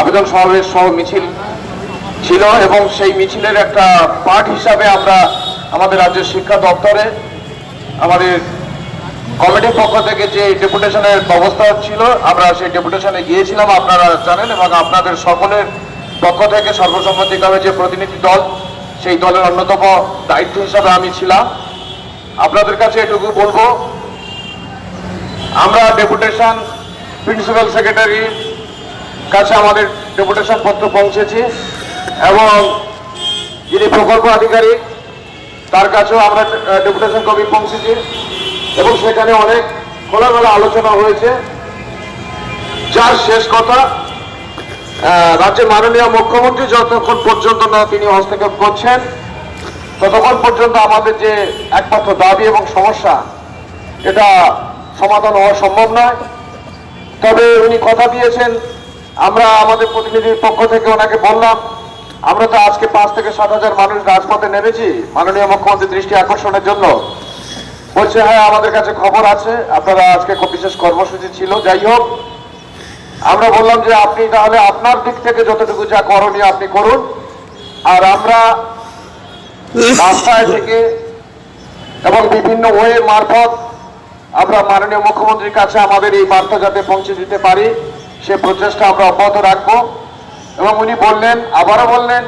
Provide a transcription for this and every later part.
আবেদন সমাবেশ সহ মিছিল ছিল এবং সেই মিছিলের একটা পার্ট হিসাবে আমরা আমাদের রাজ্যের শিক্ষা দপ্তরে, আমাদের কমিটির পক্ষ থেকে যে ডেপুটেশনের ব্যবস্থা ছিল, আমরা সেই ডেপুটেশনে গিয়েছিলাম, আপনারা জানেন এবং আপনাদের সকলের পক্ষ থেকে সর্বসম্মতিক্রমে যে প্রতিনিধি দল, সেই দলের অন্যতম দায়িত্ব হিসাবে আমি ছিলাম। আপনাদের কাছে এটুকু বলব, আমরা ডেপুটেশন প্রিন্সিপাল সেক্রেটারির কাছে আমাদের ডেপুটেশন পত্র পৌঁছেছি এবং যিনি প্রকল্প আধিকারিক, তার কাছেও আমরা ডেপুটেশন কপি পৌঁছেছি এবং সেখানে অনেক খোলামেলা আলোচনা হয়েছে। যার শেষ কথা রাজ্যের মাননীয় মুখ্যমন্ত্রী যতক্ষণ পর্যন্ত না তিনি হস্তক্ষেপ করছেন, ততক্ষণ পর্যন্ত আমাদের যে একমাত্র দাবি এবং সমস্যা, এটা সমাধান হওয়া সম্ভব নয়। তবে উনি কথা দিয়েছেন আমরা আমাদের প্রতিনিধির পক্ষ থেকে ওনাকে বললাম, আমরা তো আজকে পাঁচ থেকে সাত হাজার মানুষ রাজপথে নেমেছি, মাননীয় মুখ্যমন্ত্রীর দৃষ্টি আকর্ষণের জন্য। বলছে হ্যাঁ আমাদের কাছে খবর আছে, আপনারা আজকে বিশেষ কর্মসূচি ছিল, যাই হোক। আমরা বললাম যে আপনি তাহলে আপনার দিক থেকে যতটুকু যা করণীয় আপনি করুন। আর আমরা রাস্তায় থেকে এবং বিভিন্ন ওয়ে মারফত আমরা মাননীয় মুখ্যমন্ত্রীর কাছে আমাদের এই বার্তা যাতে পৌঁছে দিতে পারি। সে প্রচেষ্টা আমরা অব্যাহত রাখব। এবং উনি বললেন, আবারও বললেন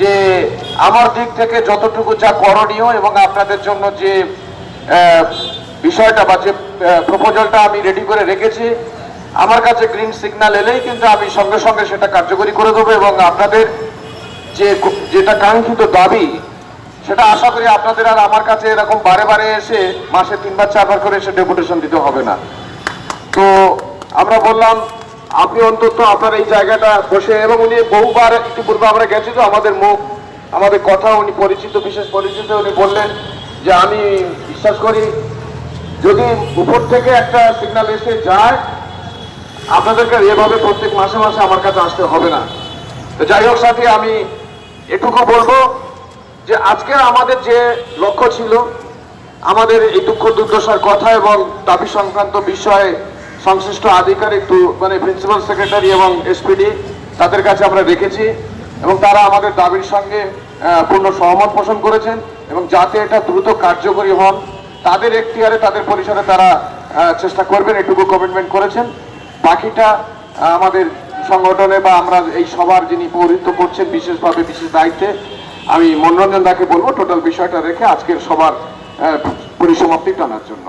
যে আমার দিক থেকে যতটুকু যা করণীয় এবং আপনাদের জন্য যে বিষয়টা বা যে প্রপোজালটা আমি রেডি করে রেখেছি, আমার কাছে গ্রিন সিগন্যাল এলেই কিন্তু আমি সঙ্গে সঙ্গে সেটা কার্যকরী করে দেবো এবং আপনাদের যে, যেটা কাঙ্ক্ষিত দাবি, সেটা আশা করি আপনাদের আর আমার কাছে এরকম বারে বারে এসে, মাসে তিনবার চারবার করে এসে ডেপুটেশন দিতে হবে না। তো আমরা বললাম আপনি অন্তত আপনার এই জায়গাটা বসে, এবং উনি বহুবার ইতিপূর্বে আমরা গেছি তো আমাদের মুখ, আমাদের কথা, উনি পরিচিত, বিশেষ পরিচিত, উনি বললেন যে আমি বিশ্বাস করি, যদি উপর থেকে একটা সিগন্যাল এসে যায়, আপনাদেরকে এভাবে প্রত্যেক মাসে মাসে আমার কাছে আসতে হবে না। তো যাই হোক সাথে, আমি এটুকু বলব যে আজকে আমাদের যে লক্ষ্য ছিল, আমাদের এই দুঃখ দুর্দশার কথা এবং দাবি সংক্রান্ত বিষয়ে সংশ্লিষ্ট আধিকারিক মানে প্রিন্সিপাল সেক্রেটারি এবং এসপিডি তাদের কাছে আমরা রেখেছি এবং তারা আমাদের দাবির সঙ্গে পূর্ণ সহমত পোষণ করেছেন এবং যাতে এটা দ্রুত কার্যকরী হন, তাদের এখতিয়ারে, তাদের পরিসরে তারা চেষ্টা করবেন, এটুকু কমিটমেন্ট করেছেন। বাকিটা আমাদের সংগঠনে বা আমরা এই সবার যিনি পৌরিত্ব করছেন বিশেষভাবে, বিশেষ দায়িত্বে, আমি মনোরঞ্জন দাকে বলব টোটাল বিষয়টা রেখে আজকের সবার পরিসমাপ্তি টানার জন্য।